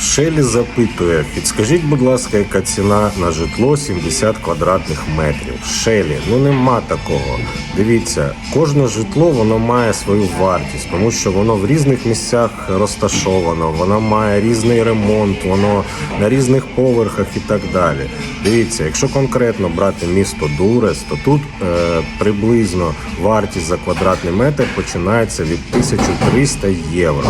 Шелі запитує, підскажіть, будь ласка, яка ціна на житло 70 квадратних метрів. Шелі, ну нема такого. Дивіться, кожне житло воно має свою вартість, тому що воно в різних місцях розташовано, воно має різний ремонт, воно на різних поверхах і так далі. Дивіться, якщо конкретно брати місто Дурес, то тут е, приблизно вартість за квадратний метр починається від 1300 євро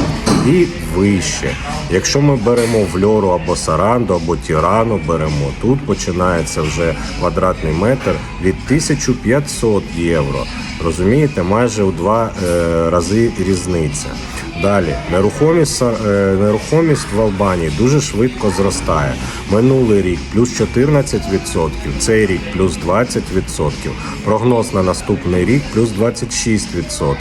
і вище. Якщо ми беремо Вльору або Саранду, або Тірану беремо, тут починається вже квадратний метр від 1500 євро. Розумієте, майже у два е, рази різниця. Далі нерухомість, е, нерухомість в Албанії дуже швидко зростає. Минулий рік плюс 14%, цей рік плюс 20%, прогноз на наступний рік плюс 26%.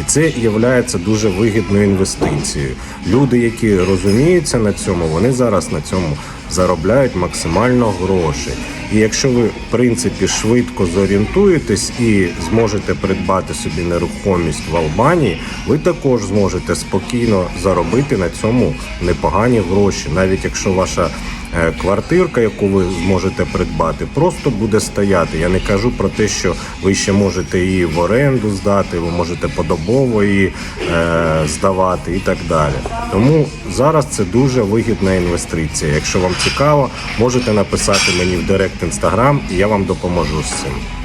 І це є дуже вигідною інвестицією. Люди, які розуміються на цьому, вони зараз на цьому заробляють максимально грошей. І якщо ви в принципі швидко зорієнтуєтесь і зможете придбати собі нерухомість в Албанії, ви також зможете спокійно заробити на цьому непогані гроші, навіть якщо ваша квартирка, яку ви зможете придбати, просто буде стояти. Я не кажу про те, що ви ще можете її в оренду здати, ви можете подобово її е, здавати і так далі. Тому зараз це дуже вигідна інвестиція. Якщо вам цікаво, можете написати мені в директ інстаграм, і я вам допоможу з цим.